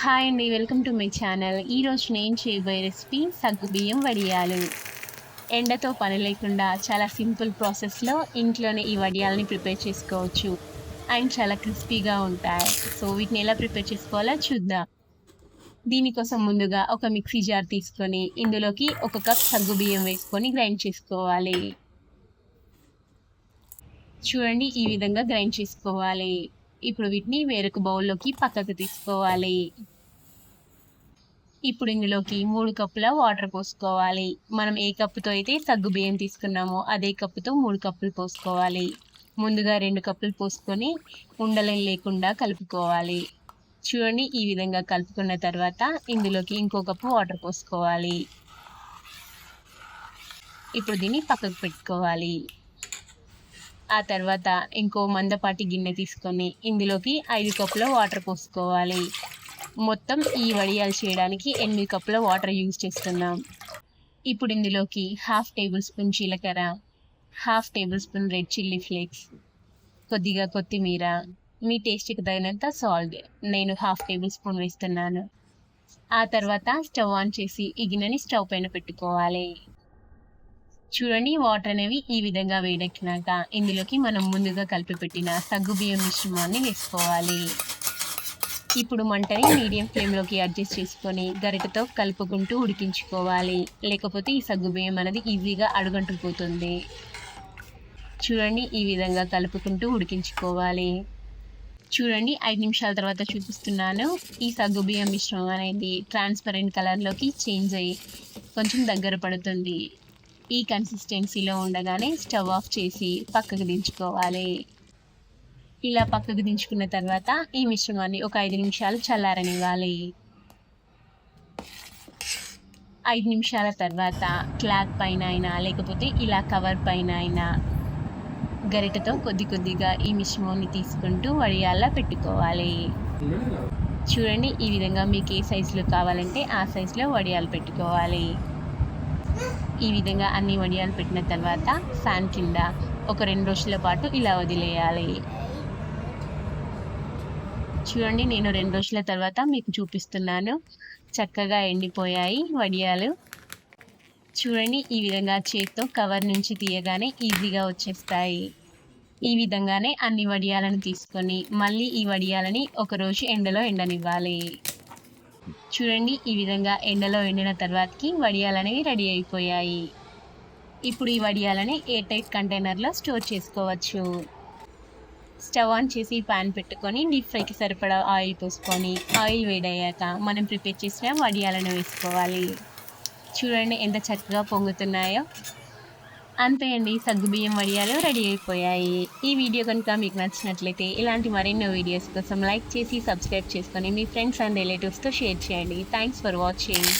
Hi అండి welcome to my channel ఈరోజు నేను చేయబోయే రెసిపీ సగ్గుబియ్యం వడియాలు. ఎండతో పని లేకుండా చాలా సింపుల్ ప్రాసెస్లో ఇంట్లోనే ఈ వడియాలని ప్రిపేర్ చేసుకోవచ్చు. అండ్ చాలా క్రిస్పీగా ఉంటాయి. సో వీటిని ఎలా ప్రిపేర్ చేసుకోవాలో చూద్దాం. దీనికోసం ముందుగా ఒక మిక్సీ జార్ తీసుకొని ఇందులోకి ఒక కప్ సగ్గుబియ్యం వేసుకొని గ్రైండ్ చేసుకోవాలి. చూడండి ఈ విధంగా గ్రైండ్ చేసుకోవాలి. ఇప్పుడు వీటిని వేరొక బౌల్లోకి పక్కకు తీసుకోవాలి. ఇప్పుడు ఇందులోకి మూడు కప్పుల వాటర్ పోసుకోవాలి. మనం ఏ కప్పుతో అయితే సగ్గు బియ్యం తీసుకున్నామో అదే కప్పుతో మూడు కప్పులు పోసుకోవాలి. ముందుగా రెండు కప్పులు పోసుకొని ఉండలం లేకుండా కలుపుకోవాలి. చూడండి ఈ విధంగా కలుపుకున్న తర్వాత ఇందులోకి ఇంకో కప్పు వాటర్ పోసుకోవాలి. ఇప్పుడు దీన్ని పక్కకు పెట్టుకోవాలి. ఆ తర్వాత ఇంకో మందపాటి గిన్నె తీసుకొని ఇందులోకి ఐదు కప్పుల వాటర్ పోసుకోవాలి. మొత్తం ఈ వడియాలు చేయడానికి ఎనిమిది కప్పుల వాటర్ యూజ్ చేస్తున్నాం. ఇప్పుడు ఇందులోకి హాఫ్ టేబుల్ స్పూన్ జీలకర్ర half tablespoon red chilli flakes కొద్దిగా కొత్తిమీర మీ టేస్ట్కి తగినంత సాల్ట్. నేను హాఫ్ టేబుల్ స్పూన్ వేస్తున్నాను. ఆ తర్వాత స్టవ్ ఆన్ చేసి ఈ గిన్నెని స్టవ్ పైన పెట్టుకోవాలి. చూడండి వాటర్ అనేవి ఈ విధంగా వేడెక్కినాక ఇందులోకి మనం ముందుగా కలిపి పెట్టిన సగ్గు బియ్యం మిశ్రమాన్ని వేసుకోవాలి. ఇప్పుడు మంటని మీడియం ఫ్లేమ్లోకి అడ్జస్ట్ చేసుకొని గరిటతో కలుపుకుంటూ ఉడికించుకోవాలి. లేకపోతే ఈ సగ్గు బియ్యం అనేది ఈజీగా అడుగంటుకుపోతుంది. చూడండి ఈ విధంగా కలుపుకుంటూ ఉడికించుకోవాలి. చూడండి ఐదు నిమిషాల తర్వాత చూపిస్తున్నాను. ఈ సగ్గు బియ్యం మిశ్రమం అనేది ట్రాన్స్పరెంట్ కలర్లోకి చేంజ్ అయ్యి కొంచెం దగ్గర పడుతుంది. ఈ కన్సిస్టెన్సీలో ఉండగానే స్టవ్ ఆఫ్ చేసి పక్కకు దించుకోవాలి. ఇలా పక్కకు దించుకున్న తర్వాత ఈ మిశ్రమాన్ని ఒక ఐదు నిమిషాలు చల్లారనివ్వాలి. ఐదు నిమిషాల తర్వాత క్లాత్ పైన అయినా లేకపోతే ఇలా కవర్ పైన అయినా గరిటతో కొద్ది కొద్దిగా ఈ మిశ్రమాన్ని తీసుకుంటూ వడియాల్లా పెట్టుకోవాలి. చూడండి ఈ విధంగా మీకు ఏ సైజులో కావాలంటే ఆ సైజులో వడియాలు పెట్టుకోవాలి. ఈ విధంగా అన్ని వడియాలు పెట్టిన తర్వాత ఫ్యాన్ కింద ఒక రెండు రోజుల పాటు ఇలా వదిలేయాలి. చూడండి నేను రెండు రోజుల తర్వాత మీకు చూపిస్తున్నాను. చక్కగా ఎండిపోయాయి వడియాలు. చూడండి ఈ విధంగా చేత్తో కవర్ నుంచి తీయగానే ఈజీగా వచ్చేస్తాయి. ఈ విధంగానే అన్ని వడియాలను తీసుకొని మళ్ళీ ఈ వడియాలని ఒకరోజు ఎండలో ఎండనివ్వాలి. చూడండి ఈ విధంగా ఎండలో ఎండిన తర్వాతకి వడియాలు అనేవి రెడీ అయిపోయాయి. ఇప్పుడు ఈ వడియాలని ఎయిర్ టైట్ కంటైనర్లో స్టోర్ చేసుకోవచ్చు. స్టవ్ ఆన్ చేసి ప్యాన్ పెట్టుకొని డీప్ ఫ్రైకి సరిపడా ఆయిల్ పోసుకొని ఆయిల్ వేడయ్యాక మనం ప్రిపేర్ చేసిన వడియాలను వేసుకోవాలి. చూడండి ఎంత చక్కగా పొంగుతున్నాయో. అంతే అండి సగ్గుబియ్యం వడియాలు రెడీ అయిపోయాయి. ఈ వీడియో కనుక మీకు నచ్చినట్లయితే ఇలాంటి మరెన్నో వీడియోస్ కోసం లైక్ చేసి సబ్స్క్రైబ్ చేసుకొని మీ ఫ్రెండ్స్ అండ్ రిలేటివ్స్తో షేర్ చేయండి. Thanks for watching.